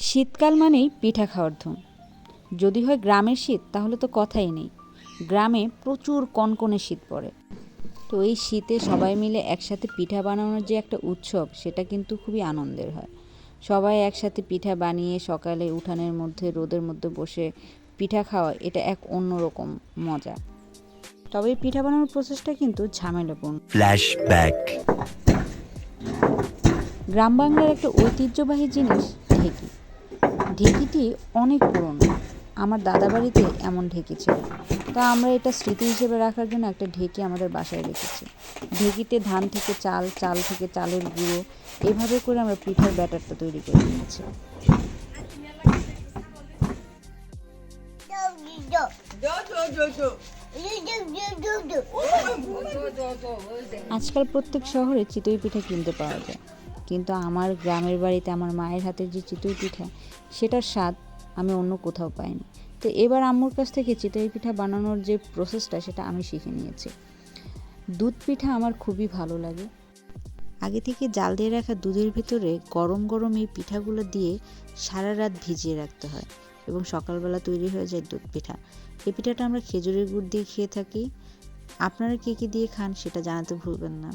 শীতকাল মানেই পিঠা খাওয়ার ধুম। যদি হয় গ্রামের শীত তাহলে তো কথাই নেই। গ্রামে প্রচুর কনকনে শীত পড়ে। তো এই শীতে সবাই মিলে একসাথে পিঠা বানানোর যে একটা উৎসব সেটা কিন্তু খুবই আনন্দের হয়। সবাই একসাথে পিঠা বানিয়ে সকালে উঠানের মধ্যে রোদের মধ্যে বসে পিঠা খাওয়া এটা এক অন্যরকম মজা। তবে এই পিঠা বানানোর প্রসেসটা কিন্তু ঝামেলাপূর্ণ। Flashback. গ্রাম বাংলার একটা ঐতিহ্যবাহী জিনিস ঢেকি। ঢেকিটি অনেক পুরনো। আমার দাদা বাড়িতে এমন ঢেকি ছিল। তা আমরা এটা স্মৃতি হিসেবে রাখার জন্য একটা ঢেকি আমাদের বাসায় রেখেছি। ঢেকিতে ধান থেকে চাল চাল থেকে চালের গুঁড়ো, এভাবে করে আমরা পিঠার ব্যাটারটা তৈরি করে নিয়েছি। আজকাল প্রত্যেক শহরে চিতই পিঠা কিনতে পাওয়া যায়। কিন্তু আমার গ্রামের বাড়িতে আমার মায়ের হাতের যে চিতই পিঠা, সেটার স্বাদ আমি অন্য কোথাও পাইনি। তো এবার আম্মুর কাছ থেকে চিতই পিঠা বানানোর যে প্রসেসটা সেটা আমি শিখে নিয়েছি। দুধ পিঠা আমার খুবই ভালো লাগে। আগে থেকে জাল দিয়ে রাখা দুধের ভিতরে গরম গরম এই পিঠাগুলো দিয়ে সারা রাত ভিজিয়ে রাখতে হয় এবং সকালবেলা তৈরি হয়ে যায় দুধ পিঠা। এই পিঠাটা আমরা খেজুরের গুড় দিয়ে খেয়ে থাকি। আপনারা কী কী দিয়ে খান, সেটা জানাতে ভুলবেন না।